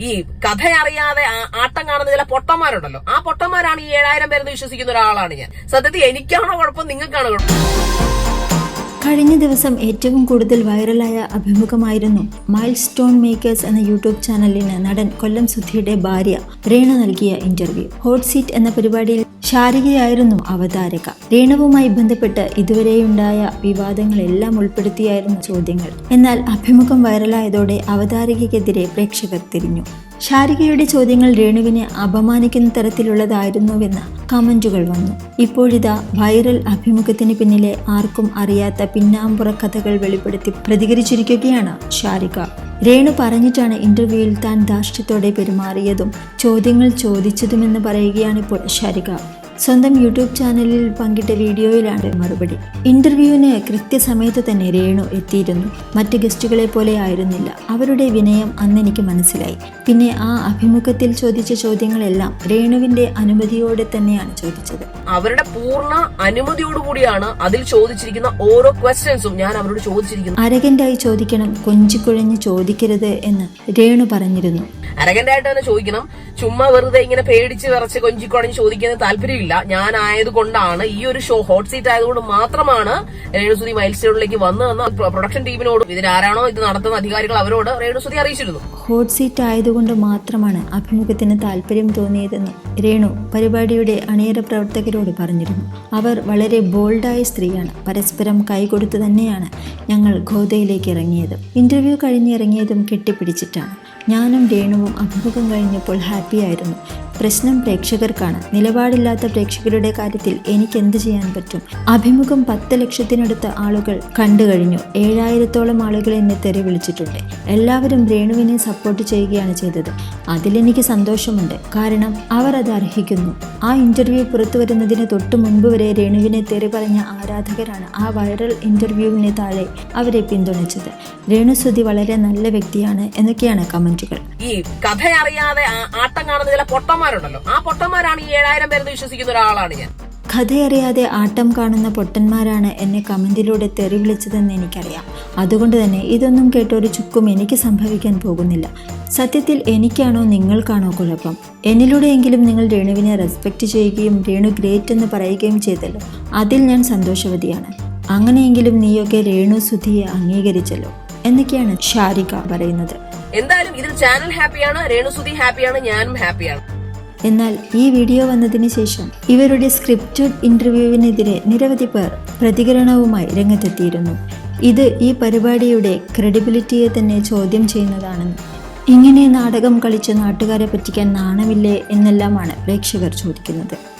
ഈ കഥ അറിയാതെ ആട്ടം കാണുന്ന ചില പൊട്ടന്മാരുണ്ടല്ലോ. ആ പൊട്ടന്മാരാണ് ഈ ഏഴായിരം പേരെന്ന് വിശ്വസിക്കുന്ന ഒരാളാണ് ഞാൻ. സത്യത്തിൽ എനിക്കാണോ കുഴപ്പം? നിങ്ങൾക്കാണോ കുഴപ്പം? കഴിഞ്ഞ ദിവസം ഏറ്റവും കൂടുതൽ വൈറലായ അഭിമുഖമായിരുന്നു മൈൽ സ്റ്റോൺ മേക്കേഴ്സ് എന്ന യൂട്യൂബ് ചാനലിന് നടൻ കൊല്ലം സുധിയുടെ ഭാര്യ രേണു നൽകിയ ഇന്റർവ്യൂ ഹോട്ട് സീറ്റ് എന്ന പരിപാടിയിൽ ശാരികയായിരുന്നു അവതാരക. രേണുവുമായി ബന്ധപ്പെട്ട് ഇതുവരെയുണ്ടായ വിവാദങ്ങളെല്ലാം ഉൾപ്പെടുത്തിയായിരുന്നു ചോദ്യങ്ങൾ. എന്നാൽ അഭിമുഖം വൈറലായതോടെ അവതാരകയ്ക്കെതിരെ പ്രേക്ഷകർ തിരിഞ്ഞു. ശാരികയുടെ ചോദ്യങ്ങൾ രേണുവിനെ അപമാനിക്കുന്ന തരത്തിലുള്ളതായിരുന്നുവെന്ന് കമന്റുകൾ വന്നു. ഇപ്പോഴിതാ വൈറൽ അഭിമുഖത്തിന് പിന്നിലെ ആർക്കും അറിയാത്ത പിന്നാമ്പുറ കഥകൾ വെളിപ്പെടുത്തി പ്രതികരിച്ചിരിക്കുകയാണ് ശാരിക. രേണു പറഞ്ഞിട്ടാണ് ഇന്റർവ്യൂവിൽ താൻ ധാർഷ്ട്യത്തോടെ പെരുമാറിയതും ചോദ്യങ്ങൾ ചോദിച്ചതുമെന്ന് പറയുകയാണിപ്പോൾ ശാരിക. സ്വന്തം യൂട്യൂബ് ചാനലിൽ പങ്കിട്ട വീഡിയോയിലാണ് മറുപടി. ഇന്റർവ്യൂവിന് കൃത്യസമയത്ത് തന്നെ രേണു എത്തിയിരുന്നു. മറ്റ് ഗസ്റ്റുകളെ പോലെ ആയിരുന്നില്ല. അവരുടെ വിനയം അന്ന് എനിക്ക് മനസ്സിലായി. പിന്നെ ആ അഭിമുഖത്തിൽ ചോദിച്ച ചോദ്യങ്ങളെല്ലാം രേണുവിന്റെ അനുമതിയോടെ തന്നെയാണ് ചോദിച്ചത്. അവരുടെ പൂർണ അനുമതിയോടുകൂടിയാണ് അതിൽ ചോദിച്ചിരിക്കുന്ന ഓരോ ക്വസ്റ്റ്യൻസും ഞാൻ അവരോട് ചോദിച്ചിരിക്കുന്നു. അരകന്റായി ചോദിക്കണം കൊഞ്ചിക്കുഴഞ്ഞ് ചോദിക്കരുത് എന്ന് രേണു പറഞ്ഞിരുന്നു. അരകന്റായിട്ട് തന്നെ ചോദിക്കണം ചുമ്മാ വെറുതെ ഇങ്ങനെ പേടിച്ച് വിറച്ച് കൊഞ്ചിക്കുടഞ്ഞ് ചോദിക്കുന്ന താല്പര്യമില്ല. ഞാൻ ആയതുകൊണ്ടാണ് ഈ ഒരു ഷോ ഹോട്ട് സീറ്റ് ആയതുകൊണ്ട് മാത്രമാണ് രേണുസുതി മൈൽ സ്റ്റോണിലേക്ക് വന്നതെന്ന് പ്രൊഡക്ഷൻ ടീമിനോട് ഇതിനാരാണോ ഇത് നടത്തുന്ന അധികാരികൾ അവരോട് രേണുസുതി അറിയിച്ചിരുന്നു. ഹോട്ട് സീറ്റ് ആയതുകൊണ്ട് മാത്രമാണ് അഭിമുഖത്തിന് താല്പര്യം തോന്നിയതെന്ന് രേണു പരിപാടിയുടെ അണിയറ പ്രവർത്തകരോട് പറഞ്ഞിരുന്നു. അവർ വളരെ ബോൾഡായ സ്ത്രീയാണ്. പരസ്പരം കൈകൊടുത്തു തന്നെയാണ് ഞങ്ങൾ ഗോതയിലേക്ക് ഇറങ്ങിയത്. ഇന്റർവ്യൂ കഴിഞ്ഞിറങ്ങിയതും കെട്ടിപ്പിടിച്ചിട്ടാണ്. ഞാനും രേണുവും അഭിമുഖം കഴിഞ്ഞപ്പോൾ ഹാപ്പിയായിരുന്നു. പ്രശ്നം പ്രേക്ഷകർക്കാണ്. നിലപാടില്ലാത്ത പ്രേക്ഷകരുടെ കാര്യത്തിൽ എനിക്ക് എന്ത് ചെയ്യാൻ പറ്റും? അഭിമുഖം പത്ത് ലക്ഷത്തിനടുത്ത ആളുകൾ കണ്ടു കഴിഞ്ഞു. ഏഴായിരത്തോളം ആളുകൾ എന്നെ തെറി വിളിച്ചിട്ടുണ്ട്. എല്ലാവരും രേണുവിനെ സപ്പോർട്ട് ചെയ്യുകയാണ് ചെയ്തത്. അതിലെനിക്ക് സന്തോഷമുണ്ട്. കാരണം അവർ അത് അർഹിക്കുന്നു. ആ ഇന്റർവ്യൂ പുറത്തു വരുന്നതിന് തൊട്ട് മുൻപ് വരെ രേണുവിനെ തെറി പറഞ്ഞ ആരാധകരാണ് ആ വൈറൽ ഇന്റർവ്യൂവിന് താഴെ അവരെ പിന്തുണച്ചത്. രേണുസുതി വളരെ നല്ല വ്യക്തിയാണ് എന്നൊക്കെയാണ് കമന്റുകൾ. ഈ കഥ അറിയാതെ ആട്ടം കാണുന്ന ചില പൊട്ടന്മാരുണ്ടല്ലോ. ആ പൊട്ടന്മാരാണ് ഈ ഏഴായിരം പേരെന്ന് വിശ്വസിക്കുന്ന ഒരാളാണ് ഞാൻ. കഥയറിയാതെ ആട്ടം കാണുന്ന പൊട്ടന്മാരാണ് എന്നെ കമന്റിലൂടെ തെറി വിളിച്ചതെന്ന് എനിക്കറിയാം. അതുകൊണ്ട് തന്നെ ഇതൊന്നും കേട്ട ഒരു ചുക്കും എനിക്ക് സംഭവിക്കാൻ പോകുന്നില്ല. സത്യത്തിൽ എനിക്കാണോ നിങ്ങൾക്കാണോ കുഴപ്പം? എന്നിലൂടെയെങ്കിലും നിങ്ങൾ രേണുവിനെ റെസ്പെക്റ്റ് ചെയ്യുകയും രേണു ഗ്രേറ്റ് എന്ന് പറയുകയും ചെയ്തല്ലോ. അതിൽ ഞാൻ സന്തോഷവതിയാണ്. അങ്ങനെയെങ്കിലും നീയൊക്കെ രേണു സുധിയെ അംഗീകരിച്ചല്ലോ. എന്നൊക്കെയാണ് ഷാരിക പറയുന്നത്. എന്തായാലും ഇതിൽ ചാനൽ ഹാപ്പിയാണ് രേണുസുതി ഹാപ്പിയാണ് ഞാനും ഹാപ്പിയാണ്. എന്നാൽ ഈ വീഡിയോ വന്നതിന് ശേഷം ഇവരുടെ സ്ക്രിപ്റ്റഡ് ഇന്റർവ്യൂവിനെതിരെ നിരവധി പേർ പ്രതികരണവുമായി രംഗത്തെത്തിയിരുന്നു. ഇത് ഈ പരിപാടിയുടെ ക്രെഡിബിലിറ്റിയെ തന്നെ ചോദ്യം ചെയ്യുന്നതാണെന്ന്. ഇങ്ങനെ നാടകം കളിച്ച് നാട്ടുകാരെ പറ്റിക്കാൻ നാണമില്ലേ എന്നെല്ലാമാണ് പ്രേക്ഷകർ ചോദിക്കുന്നത്.